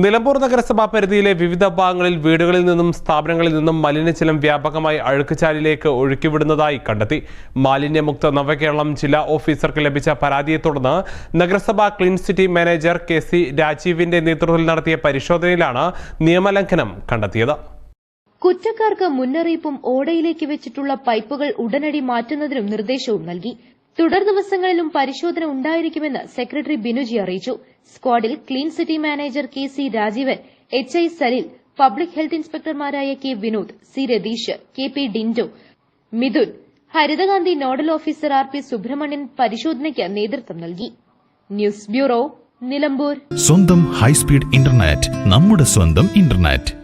Nilambur നഗരസഭാ പരിധിയിലെ വിവിധ ഭാഗങ്ങളിൽ വീടുകളിൽ നിന്നും സ്ഥാപനങ്ങളിൽ നിന്നും മലിനജലം വ്യാപകമായി അഴുക്കുചാലിലേക്ക് ഒഴുക്കിവിടുന്നതായി കണ്ടെത്തി. മാലിന്യമുക്ത നവകേരളം ജില്ലാ ഓഫീസർക്ക് ലഭിച്ച പരാതിയെ തുടർന്ന് നഗരസഭാ clean city manager K C രാജീവിന്റെ നേതൃത്വത്തിൽ നടത്തിയ പരിശോധനയിലാണ് നിയമലംഘനം കണ്ടെത്തിയത്. കുറ്റക്കാർക്ക് മുന്നറിയിപ്പും ഓടയിലേക്ക് വെച്ചിട്ടുള്ള പൈപ്പുകൾ ഉടനടി മാറ്റുന്നതിനും നിർദ്ദേശവും നൽകി. തുടർ ദിവസങ്ങളിലും പരിശോധന ഉണ്ടായിരിക്കുമെന്ന് സെക്രട്ടറി ബിനുജി അറിയിച്ചു. സ്ക്വാഡിൽ clean city manager K C Rajeevan H I Salil public health ഇൻസ്പെക്ടർമാരായ K Vinod C Ratheesh K P Dindo Mithun Harithakanthi nodal officer R P Subramanian പരിശോധനയ്ക്ക് നേതൃത്വം നൽകി. News bureau Nilambur. സ്വന്തം ഹൈസ്പീഡ് ഇന്റർനെറ്റ് നമ്മുടെ സ്വന്തം internet.